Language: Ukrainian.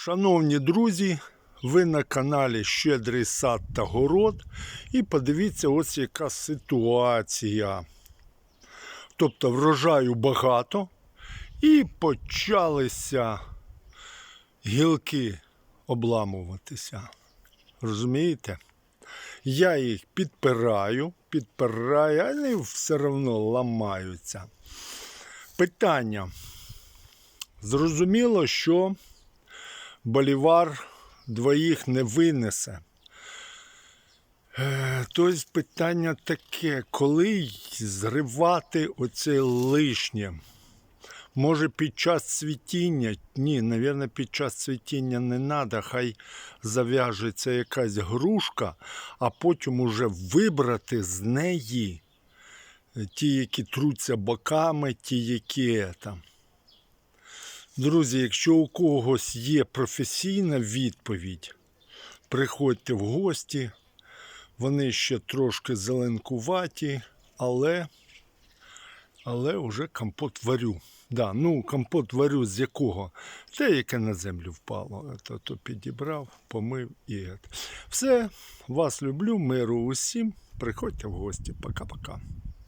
Шановні друзі, ви на каналі Щедрий сад та город. І подивіться, ось яка ситуація. Тобто врожаю багато, і почалися гілки обламуватися. Розумієте? Я їх підпираю, підпираю, а вони все одно ламаються. Питання. Зрозуміло, що болівар двоїх не винесе. Тобто питання таке, коли зривати оце лишнє? Може під час цвітіння? Ні, мабуть, під час цвітіння не треба, хай зав'яжеться якась грушка, а потім уже вибрати з неї ті, які труться боками, ті, які там. Друзі, якщо у когось є професійна відповідь, приходьте в гості. Вони ще трошки зеленкуваті, але, але вже компот варю. Да, ну, компот варю з якого? Те, яке на землю впало. То, то підібрав, помив і. Все, вас люблю, миру усім. Приходьте в гості. Пока-пока.